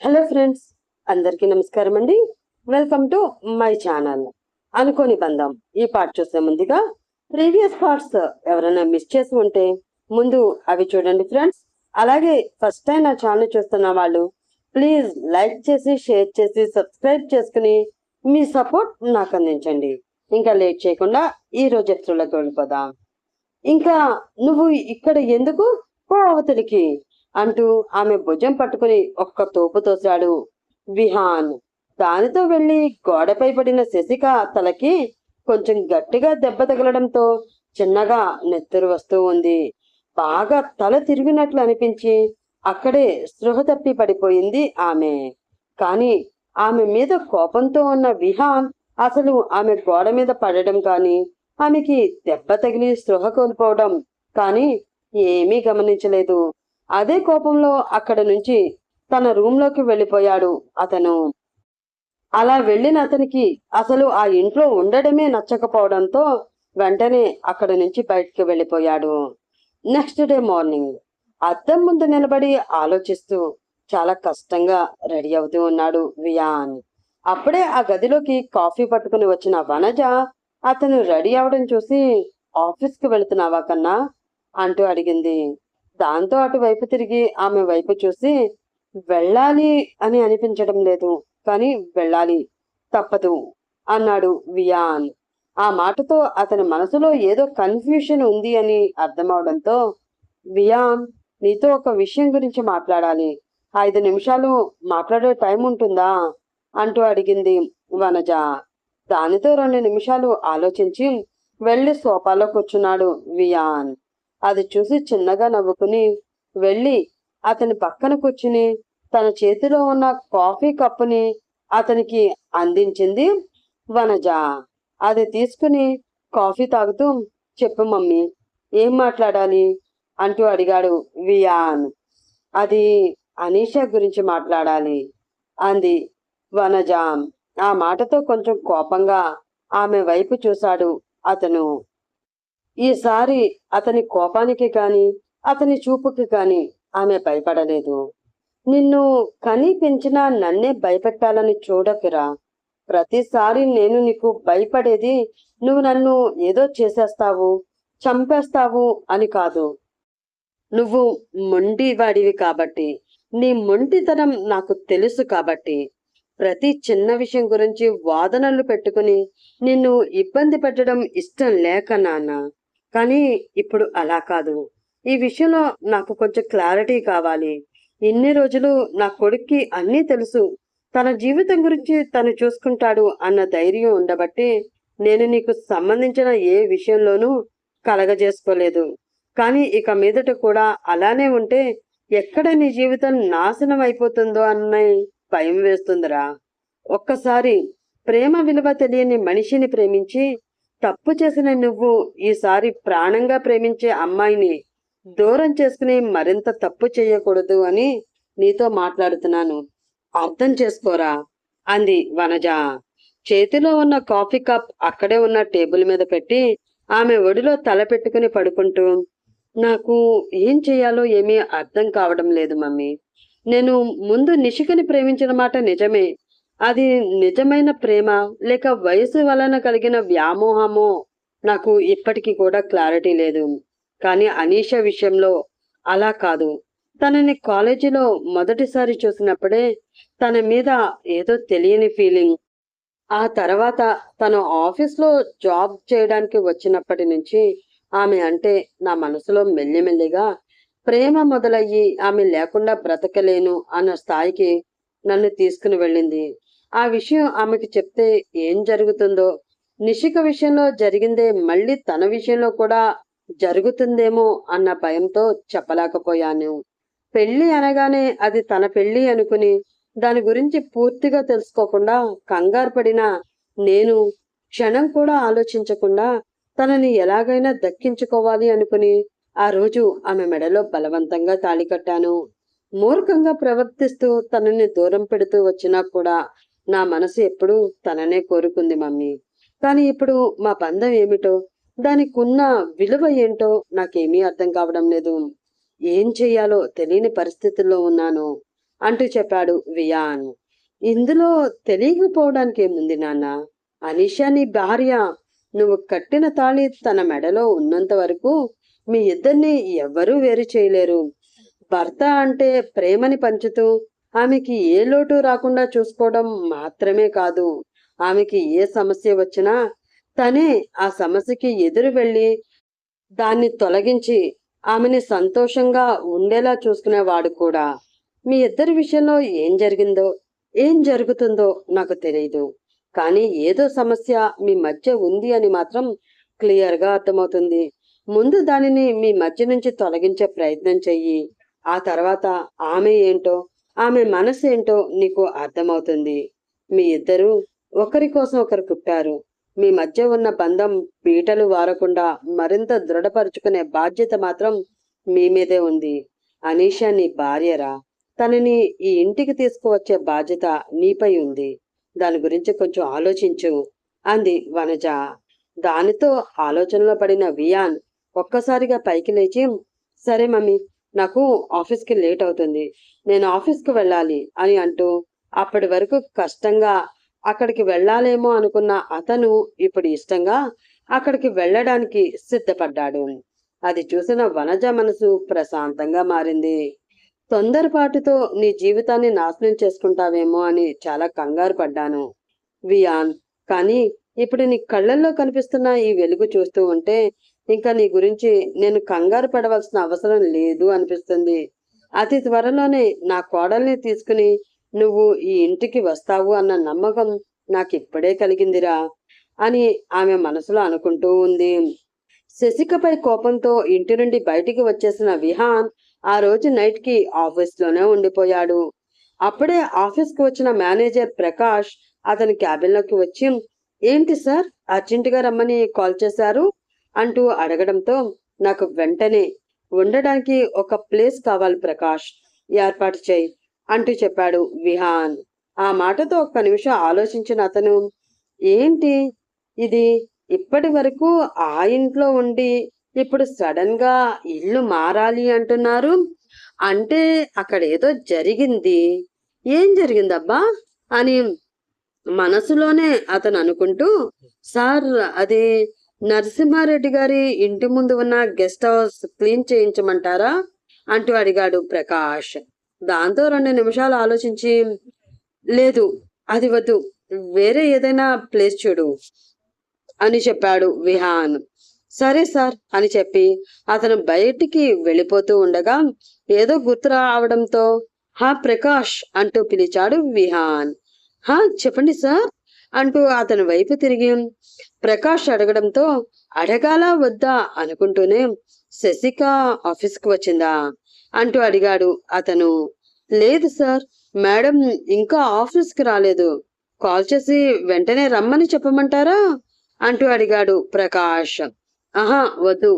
Hello friends అందరికీ నమస్కారం అండి. వెల్కమ్ టు మై ఛానల్ అనుకోని బంధం. ఈ పార్ట్ చూసే ముందుగా ప్రీవియస్ పార్ట్స్ ఎవరైనా మిస్ చేసి ఉంటే ముందు అవి చూడండి ఫ్రెండ్స్ అలాగే ఫస్ట్ టైం నా ఛానల్ చూస్తున్న వాళ్ళు ప్లీజ్ లైక్ చేసి షేర్ చేసి సబ్స్క్రైబ్ చేసుకుని మీ సపోర్ట్ నాకు అందించండి. ఇంకా లేట్ చేయకుండా ఈ రోజు ఎపిసోడ్లోకి వెళ్ళిపోదాం. ఇంకా నువ్వు ఇక్కడ ఎందుకు కో అవతలికి అంటూ ఆమె భుజం పట్టుకుని ఒక్క తోపు తోశాడు. విహాన్. దానితో వెళ్ళి గోడపై పడిన శశిక తలకి కొంచెం గట్టిగా దెబ్బ తగలడంతో చిన్నగా నెత్తురు వస్తూ ఉంది. బాగా తల తిరిగినట్లు అనిపించి అక్కడే స్పృహ తప్పి పడిపోయింది ఆమె. కాని ఆమె మీద కోపంతో ఉన్న విహాన్ అసలు ఆమె గోడ మీద పడడం కాని ఆమెకి దెబ్బ తగిలి స్పృహ కోల్పోవడం కానీ ఏమీ గమనించలేదు. అదే కోపంలో అక్కడ నుంచి తన రూంలోకి వెళ్ళిపోయాడు అతను. అలా వెళ్ళిన అతనికి అసలు ఆ ఇంట్లో ఉండడమే నచ్చకపోవడంతో వెంటనే అక్కడి నుంచి బయటికి వెళ్ళిపోయాడు. Next day morning. అద్దం ముందు నిలబడి ఆలోచిస్తూ చాలా కష్టంగా రెడీ అవుతూ ఉన్నాడు వియాన్. అప్పుడే ఆ గదిలోకి కాఫీ పట్టుకుని వచ్చిన వనజ అతను రెడీ అవడం చూసి ఆఫీస్కి వెళుతున్నావా కన్నా? అంటూ అడిగింది. దాంతో అటువైపు తిరిగి ఆమె వైపు చూసి వెళ్ళాలి అని అనిపించడం లేదు కానీ వెళ్ళాలి తప్పదు అన్నాడు వియాన్. ఆ మాటతో అతని మనసులో ఏదో కన్ఫ్యూషన్ ఉంది అని అర్థమవడంతో వియాన్ నీతో ఒక విషయం గురించి మాట్లాడాలి. ఐదు నిమిషాలు మాట్లాడే టైం ఉంటుందా? అంటూ అడిగింది వనజ. దానితో రెండు నిమిషాలు ఆలోచించి వెళ్ళి సోఫాలో కూర్చున్నాడు వియాన్. అది చూసి చిన్నగా నవ్వుకుని వెళ్ళి అతని పక్కన కూర్చుని తన చేతిలో ఉన్న కాఫీ కప్పుని అతనికి అందించింది వనజ. అది తీసుకుని కాఫీ తాగుతూ చెప్పు మమ్మీ ఏం మాట్లాడాలి? అంటూ అడిగాడు వియాన్. అది అనీష గురించి మాట్లాడాలి అంది వనజ. ఆ మాటతో కొంచెం కోపంగా ఆమె వైపు చూశాడు అతను. ఈసారి అతని కోపానికి కాని అతని చూపుకి కాని ఆమె భయపడలేదు. నిన్ను కని పెంచినా నన్నే భయపెట్టాలని చూడకురా. ప్రతిసారి నేను నీకు భయపడేది నువ్వు నన్ను ఏదో చేసేస్తావు చంపేస్తావు అని కాదు. నువ్వు మొండి వాడివి కాబట్టి నీ మొండితనం నాకు తెలుసు కాబట్టి. ప్రతి చిన్న విషయం గురించి వాదనలు పెట్టుకుని నిన్ను ఇబ్బంది పెట్టడం ఇష్టం లేక నాన్న. కానీ ఇప్పుడు అలా కాదు. ఈ విషయంలో నాకు కొంచెం క్లారిటీ కావాలి. ఇన్ని రోజులు నా కొడుక్కి అన్నీ తెలుసు. తన జీవితం గురించి తను చూసుకుంటాడు అన్న ధైర్యం ఉండబట్టి నేను నీకు సంబంధించిన ఏ విషయంలోనూ కలగజేసుకోలేదు. కానీ ఇక మీదట కూడా అలానే ఉంటే ఎక్కడ నీ జీవితం నాశనం అయిపోతుందో అన్న భయం వేస్తుందిరా. ఒక్కసారి ప్రేమ విలువ తెలియని మనిషిని ప్రేమించి తప్పు చేసిన నువ్వు ఈసారి ప్రాణంగా ప్రేమించే అమ్మాయిని దూరం చేసుకుని మరింత తప్పు చేయకూడదు అని నీతో మాట్లాడుతున్నాను. అర్థం చేసుకోరా? అంది వనజ. చేతిలో ఉన్న కాఫీ కప్ అక్కడే ఉన్న టేబుల్ మీద పెట్టి ఆమె ఒడిలో తల పెట్టుకుని పడుకుంటూ నాకు ఏం చేయాలో ఏమీ అర్థం కావడం లేదు మమ్మీ. నేను ముందు నిషికని ప్రేమించిన మాట నిజమే అది నిజమైన ప్రేమ లేక వయసు వలన కలిగిన వ్యామోహమో నాకు ఇప్పటికీ కూడా క్లారిటీ లేదు. కానీ అనీష విషయంలో అలా కాదు. తనని కాలేజీలో మొదటిసారి చూసినప్పుడే తన మీద ఏదో తెలియని ఫీలింగ్. ఆ తర్వాత తను ఆఫీస్లో జాబ్ చేయడానికి వచ్చినప్పటి నుంచి ఆమె అంటే నా మనసులో మెల్లిమెల్లిగా ప్రేమ మొదలయ్యి ఆమె లేకుండా బ్రతకలేను అన్న స్థాయికి నన్ను తీసుకుని వెళ్ళింది. ఆ విషయం ఆమెకి చెప్తే ఏం జరుగుతుందో? నిషిక విషయంలో జరిగిందే మళ్ళీ తన విషయంలో కూడా జరుగుతుందేమో అన్న భయంతో చెప్పలేకపోయాను. పెళ్ళి అనగానే అది తన పెళ్ళి అనుకుని దాని గురించి పూర్తిగా తెలుసుకోకుండా కంగారు పడిన నేను క్షణం కూడా ఆలోచించకుండా తనని ఎలాగైనా దక్కించుకోవాలి అనుకుని ఆ రోజు ఆమె మెడలో బలవంతంగా తాళి కట్టాను. మూర్ఖంగా ప్రవర్తిస్తూ తనని దూరం పెడుతూ వచ్చినా కూడా నా మనసు ఎప్పుడూ తననే కోరుకుంది మమ్మీ. కానీ ఇప్పుడు మా బంధం ఏమిటో దానికి ఉన్న విలువ ఏంటో నాకేమీ అర్థం కావడం లేదు. ఏం చెయ్యాలో తెలియని పరిస్థితుల్లో ఉన్నాను అంటూ చెప్పాడు వియాన్. ఇందులో తెలియకపోవడానికి ఏముంది నాన్న? అనిషా నీ భార్య నువ్వు కట్టిన తాళి తన మెడలో ఉన్నంత వరకు మీ ఇద్దరిని ఎవ్వరూ వేరు చేయలేరు. భర్త అంటే ప్రేమని పంచుతూ ఆమెకి ఏ లోటు రాకుండా చూసుకోవడం మాత్రమే కాదు. ఆమెకి ఏ సమస్య వచ్చినా తనే ఆ సమస్యకి ఎదురు వెళ్ళి దాన్ని తొలగించి ఆమెని సంతోషంగా ఉండేలా చూసుకునేవాడు కూడా. మీ ఇద్దరి విషయంలో ఏం జరిగిందో ఏం జరుగుతుందో నాకు తెలియదు కానీ ఏదో సమస్య మీ మధ్య ఉంది అని మాత్రం క్లియర్గా అర్థమవుతుంది. ముందు దానిని మీ మధ్య నుంచి తొలగించే ప్రయత్నం చెయ్యి. ఆ తర్వాత ఆమె ఏంటో ఆమె మనసు ఏంటో నీకు అర్థమవుతుంది. మీ ఇద్దరు ఒకరి కోసం ఒకరు పుట్టారు మీ మధ్య ఉన్న బంధం పీటలు వారకుండా మరింత దృఢపరుచుకునే బాధ్యత మాత్రం మీ మీదే ఉంది. అనీషా నీ భార్యరా? తనని ఈ ఇంటికి తీసుకువచ్చే బాధ్యత నీపై ఉంది. దాని గురించి కొంచెం ఆలోచించు అంది వనజ. దానితో ఆలోచనలో పడిన వియాన్ ఒక్కసారిగా పైకి లేచి సరే మమ్మీ నాకు ఆఫీస్కి లేట్ అవుతుంది. నేను ఆఫీస్కి వెళ్ళాలి అని అంటూ అప్పటి వరకు కష్టంగా అక్కడికి వెళ్ళాలేమో అనుకున్న అతను ఇప్పుడు ఇష్టంగా అక్కడికి వెళ్ళడానికి సిద్ధపడ్డాడు. అది చూసిన వనజ మనసు ప్రశాంతంగా మారింది. తొందరపాటుతో నీ జీవితాన్ని నాశనం చేసుకుంటావేమో అని చాలా కంగారు పడ్డాను. వియాన్ కానీ ఇప్పుడు నీ కళ్ళల్లో కనిపిస్తున్న ఈ వెలుగు చూస్తూ ఉంటే ఇంకా నీ గురించి నేను కంగారు పడవలసిన అవసరం లేదు అనిపిస్తుంది. అతి త్వరలోనే నా కోడల్ని తీసుకుని నువ్వు ఈ ఇంటికి వస్తావు అన్న నమ్మకం నాకు ఇప్పుడే కలిగిందిరా అని ఆమె మనసులో అనుకుంటూ ఉంది. శశికపై కోపంతో ఇంటి నుండి బయటికి వచ్చేసిన విహాన్ ఆ రోజు నైట్కి ఆఫీస్లోనే ఉండిపోయాడు. అప్పుడే ఆఫీస్కి వచ్చిన మేనేజర్ ప్రకాష్ అతని క్యాబిన్లోకి వచ్చి ఏంటి సార్ అర్జెంటుగా రమ్మని కాల్ చేశారు? అంటూ అడగడంతో నాకు వెంటనే ఉండడానికి ఒక ప్లేస్ కావాలి ప్రకాష్ ఏర్పాటు చేయి అంటూ చెప్పాడు విహాన్. ఆ మాటతో ఒక్క నిమిషం ఆలోచించిన అతను ఏంటి ఇది? ఇప్పటి వరకు ఆ ఇంట్లో ఉండి ఇప్పుడు సడన్గా ఇల్లు మారాలి అంటున్నారు? అంటే అక్కడ ఏదో జరిగింది. ఏం జరిగిందబ్బా? అని మనసులోనే అతను అనుకుంటూ సార్ అది నరసింహారెడ్డి గారి ఇంటి ముందు ఉన్న గెస్ట్ హౌస్ క్లీన్ చేయించమంటారా? అంటూ అడిగాడు ప్రకాష్. దాంతో రెండు నిమిషాలు ఆలోచించి లేదు అది వద్దు వేరే ఏదైనా ప్లేస్ చూడు అని చెప్పాడు విహాన్. సరే సార్ అని చెప్పి అతను బయటికి వెళ్ళిపోతూ ఉండగా ఏదో గుర్తు రావడంతో హా ప్రకాష్ అంటూ పిలిచాడు విహాన్. హా చెప్పండి సార్ అంటూ అతని వైపు తిరిగి ప్రకాష్ అడగడంతో అడగాల వద్దా? అనుకుంటూనే శశిక ఆఫీస్కి వచ్చిందా అంటూ అడిగాడు అతను. లేదు సార్ మేడం ఇంకా ఆఫీస్కి రాలేదు. కాల్ చేసి వెంటనే రమ్మని చెప్పమంటారా? అంటూ అడిగాడు ప్రకాష్. ఆహా వద్దు.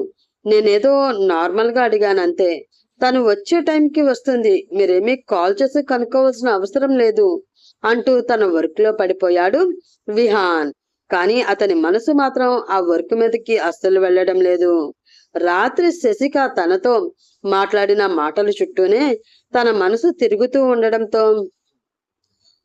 నేనేదో నార్మల్గా అడిగాను అంతే తను వచ్చే టైంకి వస్తుంది. మీరేమీ కాల్ చేసి కనుక్కోవాల్సిన అవసరం లేదు. అంటూ తన వర్క్లో పడిపోయాడు విహాన్. కానీ అతని మనసు మాత్రం ఆ వర్క్ మీదకి అస్సలు వెళ్ళడం లేదు. రాత్రి శశిక తనతో మాట్లాడిన మాటల చుట్టూనే తన మనసు తిరుగుతూ ఉండడంతో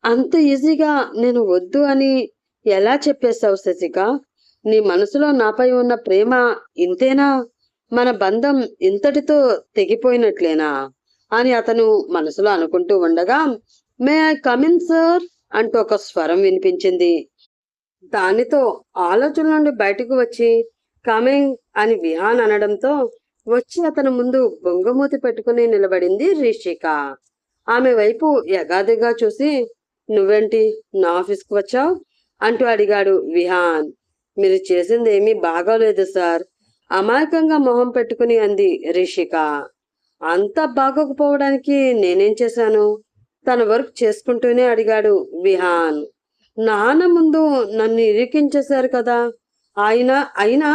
అంత ఈజీగా నేను వద్దు అని ఎలా చెప్పేశావు శశిక? నీ మనసులో నాపై ఉన్న ప్రేమ ఇంతేనా? మన బంధం ఇంతటితో తెగిపోయినట్లేనా? అని అతను మనసులో అనుకుంటూ ఉండగా మే ఐ కమిన్ సార్ అంటూ ఒక స్వరం వినిపించింది. దానితో ఆలోచన నుండి బయటకు వచ్చి కమింగ్ అని విహాన్ అనడంతో వచ్చి అతని ముందు బొంగమూతి పెట్టుకుని నిలబడింది రిషిక. ఆమె వైపు యగాదిగా చూసి నువ్వేంటి నా ఆఫీస్కి వచ్చావు? అంటూ అడిగాడు విహాన్. మీరు చేసింది ఏమీ బాగోలేదు సార్ అమాయకంగా మొహం పెట్టుకుని అంది రిషిక. అంత బాగోకపోవడానికి నేనేం చేశాను? తన వర్క్ చేసుకుంటూనే అడిగాడు విహాన్. నాన్న ముందు నన్ను ఇరికించేశారు కదా. ఆయన అయినా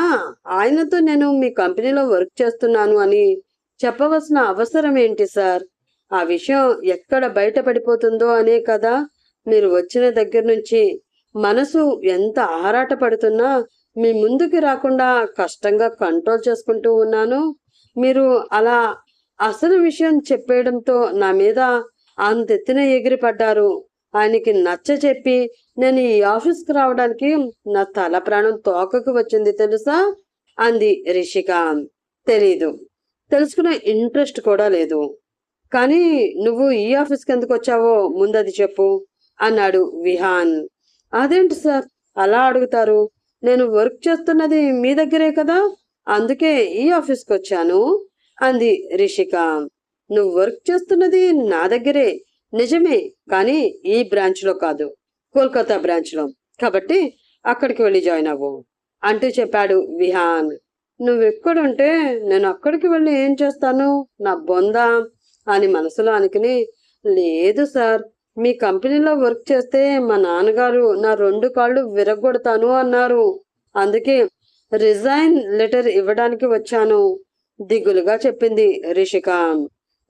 ఆయనతో నేను మీ కంపెనీలో వర్క్ చేస్తున్నాను అని చెప్పవలసిన అవసరం ఏంటి సార్? ఆ విషయం ఎక్కడ బయటపడిపోతుందో అనే కదా. మీరు వచ్చిన దగ్గర నుంచి మనసు ఎంత ఆరాట పడుతున్నా మీ ముందుకి రాకుండా కష్టంగా కంట్రోల్ చేసుకుంటూ ఉన్నాను. మీరు అలా అసలు విషయం చెప్పేయడంతో నా మీద అంతెత్తిన ఎగిరిపడ్డారు. ఆయనకి నచ్చ చెప్పి నేను ఈ ఆఫీస్కి రావడానికి నా తల ప్రాణం తోకకు వచ్చింది తెలుసా? అంది రిషిక. తెలీదు. తెలుసుకునే ఇంట్రెస్ట్ కూడా లేదు. కానీ నువ్వు ఈ ఆఫీస్కి ఎందుకు వచ్చావో ముందది చెప్పు అన్నాడు విహాన్. అదేంటి సార్? అలా అడుగుతారు. నేను వర్క్ చేస్తున్నది మీ దగ్గరే కదా? అందుకే ఈ ఆఫీస్కి వచ్చాను అంది రిషిక. నువ్వు వర్క్ చేస్తున్నది నా దగ్గరే. నిజమే కానీ ఈ బ్రాంచ్లో కాదు. కోల్కతా బ్రాంచ్లో. కాబట్టి అక్కడికి వెళ్ళి జాయిన్ అవ్వు. అంటూ చెప్పాడు విహాన్. నువ్వు ఎక్కడుంటే నేను అక్కడికి వెళ్ళి ఏం చేస్తాను? నా బొందా అని మనసులో అనుకుని లేదు సార్ మీ కంపెనీలో వర్క్ చేస్తే మా నాన్నగారు నా రెండు కాళ్ళు విరగొడతాను అన్నారు. అందుకే రిజైన్ లెటర్ ఇవ్వడానికి వచ్చాను దిగులుగా చెప్పింది రిషిక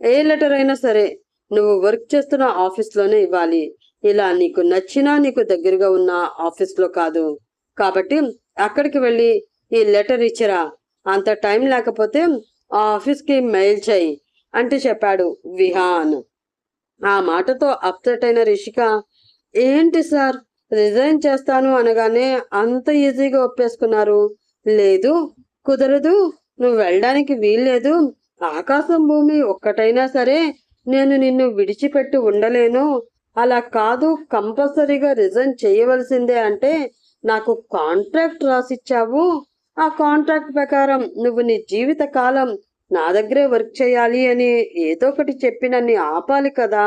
ఏ లెటర్ అయినా సరే నువ్వు వర్క్ చేస్తున్న ఆఫీస్లోనే ఇవ్వాలి. ఇలా నీకు నచ్చినా నీకు దగ్గరగా ఉన్న ఆఫీస్లో కాదు. కాబట్టి అక్కడికి వెళ్ళి ఈ లెటర్ ఇచ్చిరా. అంత టైం లేకపోతే ఆ ఆఫీస్కి మెయిల్ చేయి అంటూ చెప్పాడు విహాన్. ఆ మాటతో అప్సెట్ అయిన రిషిక ఏంటి సార్? రిజైన్ చేస్తాను అనగానే అంత ఈజీగా ఒప్పేసుకున్నారు. లేదు కుదరదు. నువ్వు వెళ్ళడానికి వీల్లేదు. ఆకాశం భూమి ఒక్కటైనా సరే నేను నిన్ను విడిచిపెట్టి ఉండలేను. అలా కాదు కంపల్సరీగా రిజైన్ చేయవలసిందే అంటే నాకు కాంట్రాక్ట్ రాసిచ్చావు. ఆ కాంట్రాక్ట్ ప్రకారం నువ్వు నీ జీవిత కాలం నా దగ్గరే వర్క్ చేయాలి అని ఏదో ఒకటి చెప్పి నన్ను ఆపాలి కదా.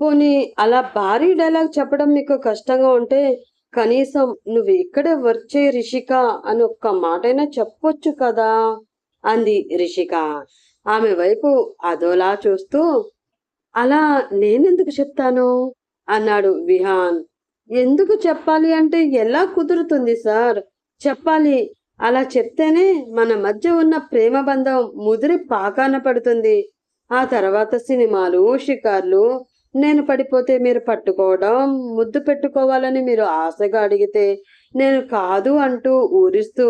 పోనీ అలా భారీ డైలాగ్ చెప్పడం నీకు కష్టంగా ఉంటే కనీసం నువ్వు ఇక్కడే వర్క్ చేయి రిషిక అని ఒక్క మాటైనా చెప్పొచ్చు కదా. అంది రిషిక. ఆమె వైపు అదోలా చూస్తూ అలా నేనెందుకు చెప్తాను? అన్నాడు విహాన్. ఎందుకు చెప్పాలి అంటే ఎలా కుదురుతుంది సార్? చెప్పాలి. అలా చెప్తేనే మన మధ్య ఉన్న ప్రేమ బంధం ముదిరి పాకాన పడుతుంది. ఆ తర్వాత సినిమాలు షికార్లు నేను పడిపోతే మీరు పట్టుకోవడం ముద్దు పెట్టుకోవాలని మీరు ఆశగా అడిగితే నేను కాదు అంటూ ఊరిస్తూ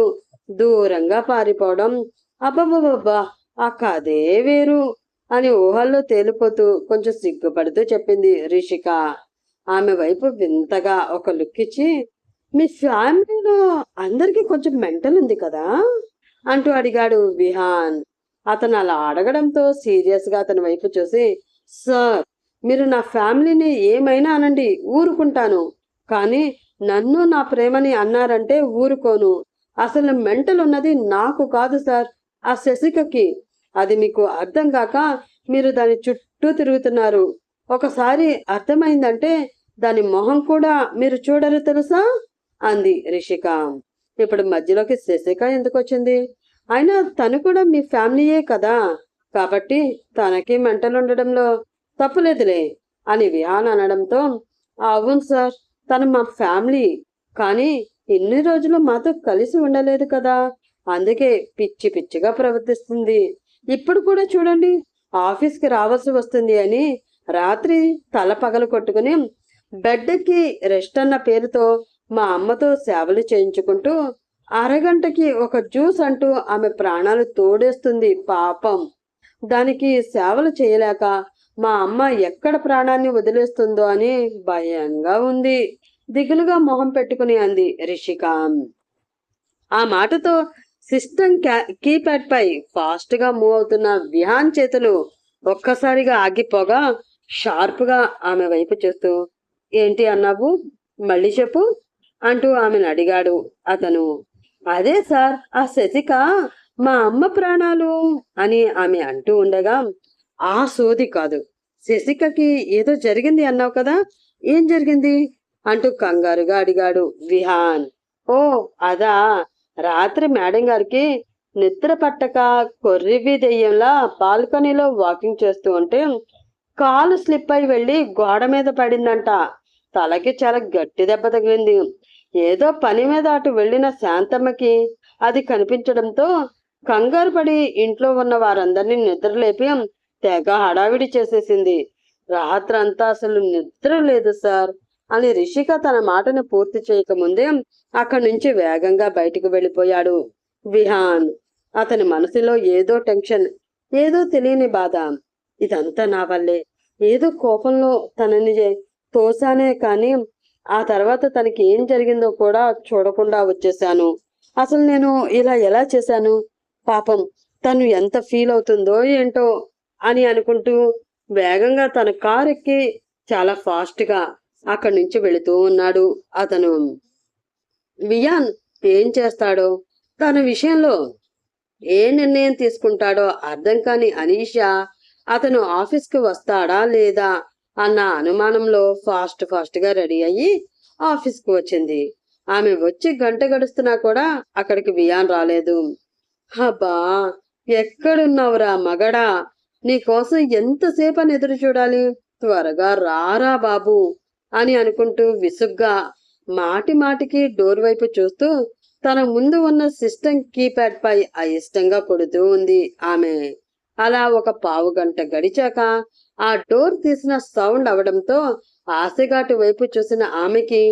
దూరంగా పారిపోవడం అబ్బబ్బబ్బా ఆ కథే వేరు అని ఊహల్లో తేలిపోతూ కొంచెం సిగ్గుపడుతూ చెప్పింది రిషిక. ఆమె వైపు వింతగా ఒక లుక్ ఇచ్చి మీ ఫ్యామిలీలో అందరికీ కొంచెం మెంటల్ ఉంది కదా? అంటూ అడిగాడు విహాన్. అతను అలా అడగడంతో సీరియస్గా అతని వైపు చూసి సార్ మీరు నా ఫ్యామిలీని ఏమైనా అనండి ఊరుకుంటాను. కానీ నన్ను నా ప్రేమని అన్నారంటే ఊరుకోను. అసలు మెంటల్ ఉన్నది నాకు కాదు సార్. ఆ శశికకి అది మీకు అర్థం కాక మీరు దాని చుట్టూ తిరుగుతున్నారు. ఒకసారి అర్థమైందంటే దాని మొహం కూడా మీరు చూడరు తెలుసా? అంది రిషిక. ఇప్పుడు మధ్యలోకి శశిక ఎందుకు వచ్చింది? అయినా తను కూడా మీ ఫ్యామిలీయే కదా. కాబట్టి తనకి మెంటల్ ఉండడంలో తప్పులేదులే అని విహాన్ అనడంతో అవును సార్ తను మా ఫ్యామిలీ కానీ ఇన్ని రోజులు మాతో కలిసి ఉండలేదు కదా. అందుకే పిచ్చి పిచ్చిగా ప్రవర్తిస్తుంది. ఇప్పుడు కూడా చూడండి ఆఫీస్కి రావాల్సి వస్తుంది అని రాత్రి తల పగలు కొట్టుకుని బెడ్కి రెస్ట్ అన్న పేరుతో మా అమ్మతో సేవలు చేయించుకుంటూ అరగంటకి ఒక జ్యూస్ అంటూ ఆమె ప్రాణాలు తోడేస్తుంది పాపం. దానికి సేవలు చేయలేక మా అమ్మ ఎక్కడ ప్రాణాన్ని వదిలేస్తుందో అని భయంగా ఉంది. దిగులుగా మొహం పెట్టుకుని అంది రిషిక. ఆ మాటతో సిస్టమ్ కీప్యాడ్ పై ఫాస్ట్గా మూవ్ అవుతున్న విహాన్ చేతులు ఒక్కసారిగా ఆగిపోగా షార్ప్గా ఆమె వైపు చూస్తూ ఏంటి అన్నావు? మళ్ళీ చెప్పు అంటూ ఆమెను అడిగాడు. అతను అదే సార్ ఆ శశిక మా అమ్మ ప్రాణాలు అని ఆమె అంటూ ఉండగా ఆ సోది కాదు. శశికకి ఏదో జరిగింది అన్నావు కదా? ఏం జరిగింది? అంటూ కంగారుగా అడిగాడు విహాన్ ఓ అదా. రాత్రి మేడం గారికి నిద్ర పట్టక కొర్రివి దెయ్యంలా బాల్కనీలో వాకింగ్ చేస్తూ ఉంటే కాలు స్లిప్ అయి వెళ్ళి గోడ మీద పడిందంట. తలకి చాలా గట్టి దెబ్బ తగిలింది. ఏదో పని మీద అటు వెళ్ళిన శాంతమ్మకి అది కనిపించడంతో కంగారు పడి ఇంట్లో ఉన్న వారందరినీ నిద్రలేపి తెగ హడావిడి చేసేసింది. రాత్రంతా అసలు నిద్ర లేదు సార్. అని రిషిక తన మాటను పూర్తి చేయకముందే అక్కడి నుంచి వేగంగా బయటికి వెళ్ళిపోయాడు. విహాన్ అతని మనసులో ఏదో టెన్షన్ ఏదో తెలియని బాధ. ఇదంతా నా వల్లే. ఏదో కోపంలో తనని తోసానే కానీ ఆ తర్వాత తనకి ఏం జరిగిందో కూడా చూడకుండా వచ్చేసాను అసలు నేను ఇలా ఎలా చేశాను? పాపం తను ఎంత ఫీల్ అవుతుందో ఏంటో అని అనుకుంటూ వేగంగా తన కారు ఎక్కి చాలా ఫాస్ట్గా అక్కడి నుంచి వెళుతూ ఉన్నాడు అతను. వియాన్ ఏం చేస్తాడో? తన విషయంలో ఏ నిర్ణయం తీసుకుంటాడో అర్థం కాని అనీషా అతను ఆఫీస్కి వస్తాడా లేదా అన్న అనుమానంలో ఫాస్ట్ ఫాస్ట్గా రెడీ అయ్యి ఆఫీస్కి వచ్చింది. ఆమె వచ్చి గంట గడుస్తున్నా కూడా అక్కడికి వియాన్ రాలేదు. హబ్బా ఎక్కడున్నావురా మగడా? నీకోసం ఎంతసేపని ఎదురు చూడాలి? త్వరగా రారా బాబు! అని అనుకుంటూ విసుగ్గా మాటి మాటికి డోర్ వైపు చూస్తూ తన ముందు ఉన్న సిస్టమ్ కీప్యాడ్ పై అయిష్టంగా కొడుతూ ఉంది ఆమె. అలా ఒక పావు గంట గడిచాక ఆ డోర్ తీసిన సౌండ్ అవడంతో ఆశగాటు వైపు చూసిన ఆమెకి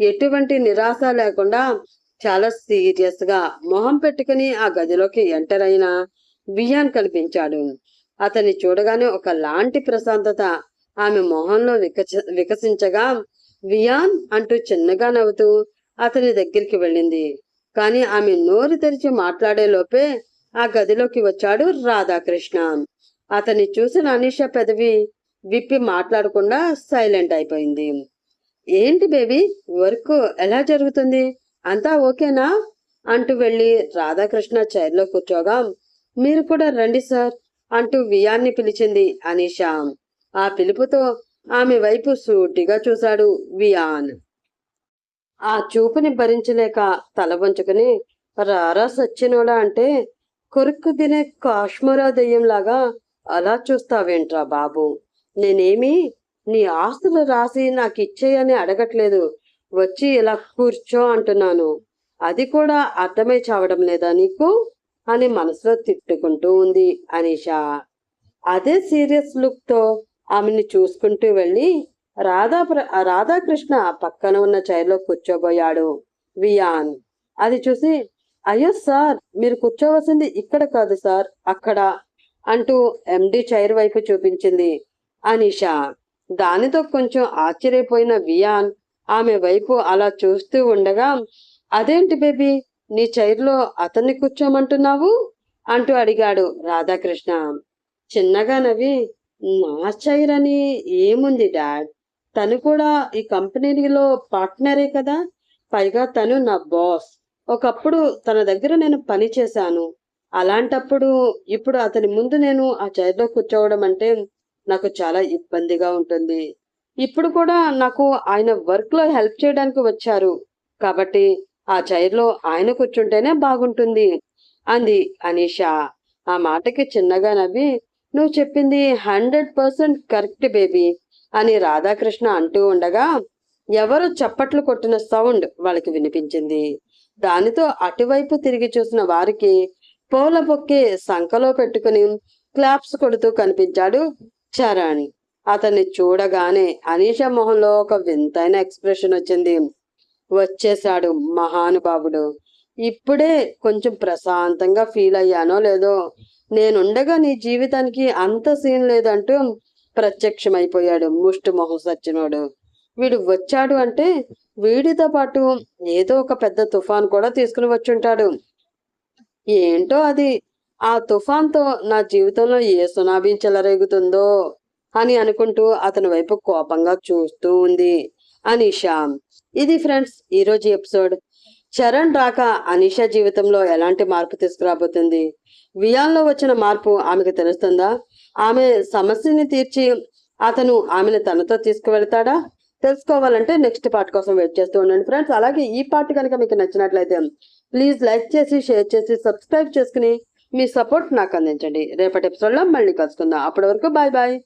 ఎటువంటి నిరాశ లేకుండా చాలా సీరియస్గా మొహం పెట్టుకుని ఆ గదిలోకి ఎంటర్ అయిన వియాన్ కనిపించాడు. అతన్ని చూడగానే ఒక లాంటి ప్రశాంతత ఆమె మొహంలో వికచ వికసించగా వియాన్ అంటూ చిన్నగా నవ్వుతూ అతని దగ్గరికి వెళ్ళింది. కానీ ఆమె నోరు తెరిచి మాట్లాడేలోపే ఆ గదిలోకి వచ్చాడు రాధాకృష్ణ. అతన్ని చూసిన అనీష పెదవి విప్పి మాట్లాడకుండా సైలెంట్ అయిపోయింది. ఏంటి బేబీ వర్క్ ఎలా జరుగుతుంది? అంతా ఓకేనా? అంటూ వెళ్ళి రాధాకృష్ణ చైర్లో కూర్చోగా మీరు కూడా రండి సార్ అంటూ వియాన్ని పిలిచింది అనీషా. ఆ పిలుపుతో ఆమె వైపు సూటిగా చూశాడు వియాన్. ఆ చూపుని భరించలేక తల వంచుకుని రారా సచ్చినోడా అంటే కొరుక్కు తినే కాశ్మీరా దెయ్యంలాగా అలా చూస్తావేంట్రా బాబు? నేనేమి నీ ఆస్తులు రాసి నాకు ఇచ్చేయని అడగట్లేదు. వచ్చి ఇలా కూర్చో అంటున్నాను. అది కూడా అర్థమై చావడం లేదా నీకు? అని మనసులో తిట్టుకుంటూ ఉంది అనీషా. అదే సీరియస్ లుక్తో ఆమెని చూసుకుంటూ వెళ్ళి రాధా రాధాకృష్ణ పక్కన ఉన్న చైర్లో కూర్చోబోయాడు. వియాన్. అది చూసి అయ్యో సార్ మీరు కూర్చోవలసింది ఇక్కడ కాదు సార్ అక్కడ అంటూ ఎండి చైర్ వైపు చూపించింది అనిషా. దానితో కొంచెం ఆశ్చర్యపోయిన వియాన్ ఆమె వైపు అలా చూస్తూ ఉండగా అదేంటి బేబీ నీ చైర్లో అతన్ని కూర్చోమంటున్నావు? అంటూ అడిగాడు రాధాకృష్ణ. చిన్నగా నవ్వి నా చైర్ అని ఏముంది డాడ్? తను కూడా ఈ కంపెనీలో పార్ట్నరే కదా? పైగా తను నా బాస్. ఒకప్పుడు తన దగ్గర నేను పని చేశాను. అలాంటప్పుడు ఇప్పుడు అతని ముందు నేను ఆ చైర్లో కూర్చోవడం అంటే నాకు చాలా ఇబ్బందిగా ఉంటుంది. ఇప్పుడు కూడా నాకు ఆయన వర్క్లో హెల్ప్ చేయడానికి వచ్చారు. కాబట్టి ఆ చైర్లో ఆయన కూర్చుంటేనే బాగుంటుంది అంది అనీషా. ఆ మాటకి చిన్నగా నవ్వి నువ్వు చెప్పింది హండ్రెడ్ పర్సెంట్ కరెక్ట్ బేబీ అని రాధాకృష్ణ అంటూ ఉండగా ఎవరు చప్పట్లు కొట్టిన సౌండ్ వాళ్ళకి వినిపించింది. దానితో అటువైపు తిరిగి చూసిన వారికి పూల బొక్కే సంకలో పెట్టుకుని క్లాప్స్ కొడుతూ కనిపించాడు చరణ్. అతన్ని చూడగానే అనీషా మొహంలో ఒక వింతైన ఎక్స్ప్రెషన్ వచ్చింది. వచ్చేశాడు మహానుభావుడు. ఇప్పుడే కొంచెం ప్రశాంతంగా ఫీల్ అయ్యానో లేదో నేనుండగా నీ జీవితానికి అంత సీన్ లేదంటూ ప్రత్యక్షమైపోయాడు ముష్టి మొహం సచ్చినోడు. వీడు వచ్చాడు అంటే వీడితో పాటు ఏదో ఒక పెద్ద తుఫాన్ కూడా తీసుకుని వచ్చుంటాడు. ఏంటో అది? ఆ తుఫాన్తో నా జీవితంలో ఏ సునామీ చెలరేగుతుందో అని అనుకుంటూ అతని వైపు కోపంగా చూస్తూ ఉంది. అనిషా ఇది ఫ్రెండ్స్ ఈరోజు ఎపిసోడ్ చరణ్ రాక అనిషా జీవితంలో ఎలాంటి మార్పు తీసుకురాబోతుంది? వియాన్లో వచ్చిన మార్పు ఆమెకు తెలుస్తుందా? ఆమె సమస్యని తీర్చి అతను ఆమెను తనతో తీసుకువెళ్తాడా? తెలుసుకోవాలంటే నెక్స్ట్ పార్ట్ కోసం వెయిట్ చేస్తూ ఉండండి ఫ్రెండ్స్. అలాగే ఈ పార్ట్ కనుక మీకు నచ్చినట్లయితే ప్లీజ్ లైక్ చేసి షేర్ చేసి సబ్స్క్రైబ్ చేసుకుని మీ సపోర్ట్ నాకు అందించండి. రేపటి ఎపిసోడ్లో మళ్ళీ కలుసుకుందాం. అప్పటి వరకు బాయ్ బాయ్.